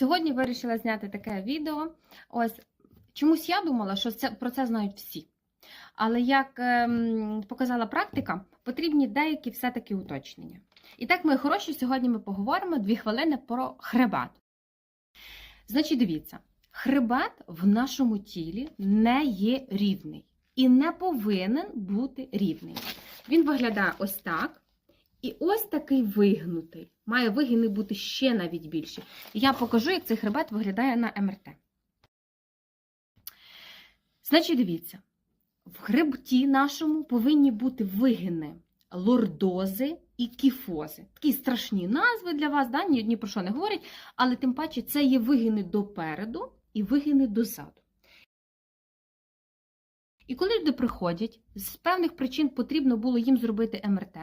Сьогодні вирішила зняти таке відео. Ось чомусь я думала, що це про це знають всі. Але як ем, показала практика, потрібні деякі все-таки уточнення. І так, мої хороші, сьогодні ми поговоримо дві хвилини про хребет. Значить, дивіться, хребет в нашому тілі не є рівний і не повинен бути рівний. Він виглядає ось так. І ось такий вигнутий. Має вигини бути ще навіть більші. Я покажу, як цей хребет виглядає на МРТ. Значить, дивіться, в хребті нашому повинні бути вигини лордози і кіфози. Такі страшні назви для вас, да? ні, ні про що не говорять, але тим паче це є вигини допереду і вигини дозаду. І коли люди приходять, з певних причин потрібно було їм зробити МРТ,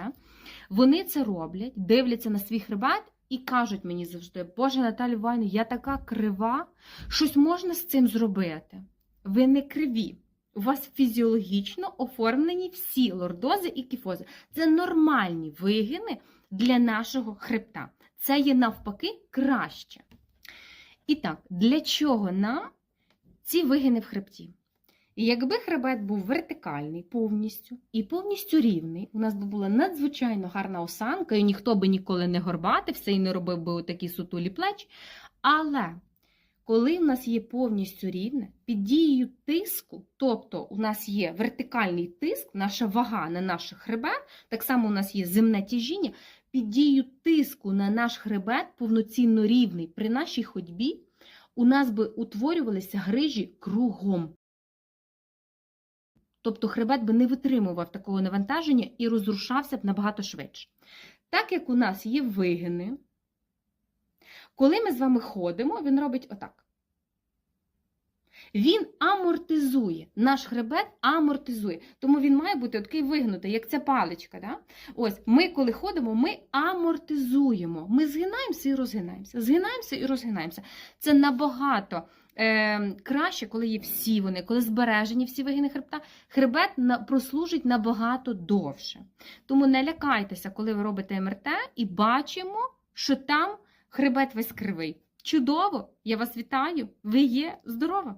вони це роблять, дивляться на свій хребет і кажуть мені завжди: Боже, Наталі Івановна, я така крива, щось можна з цим зробити. Ви не криві. У вас фізіологічно оформлені всі лордози і кіфози. Це нормальні вигини для нашого хребта. Це є навпаки краще. І так, для чого нам ці вигини в хребті? Якби хребет був вертикальний повністю і повністю рівний, у нас би була надзвичайно гарна осанка, і ніхто би ніколи не горбатився і не робив би такі сутулі плечі. Але коли в нас є повністю рівне, під дією тиску, тобто у нас є вертикальний тиск, наша вага на наш хребет, так само у нас є земне тяжіння, під дією тиску на наш хребет повноцінно рівний при нашій ходьбі, у нас би утворювалися грижі кругом. Тобто хребет би не витримував такого навантаження і розрушався б набагато швидше. Так як у нас є вигини, коли ми з вами ходимо, він робить отак. Він амортизує, наш хребет амортизує. Тому він має бути такий вигнутий, як ця паличка. Да? Ось, Ми, коли ходимо, ми амортизуємо. Ми згинаємося і розгинаємося. Згинаємося і розгинаємося. Це набагато е, краще, коли є всі вони, коли збережені всі вигини хребта, хребет на, прослужить набагато довше. Тому не лякайтеся, коли ви робите МРТ, і бачимо, що там хребет весь кривий. Чудово! Я вас вітаю! Ви є здорова!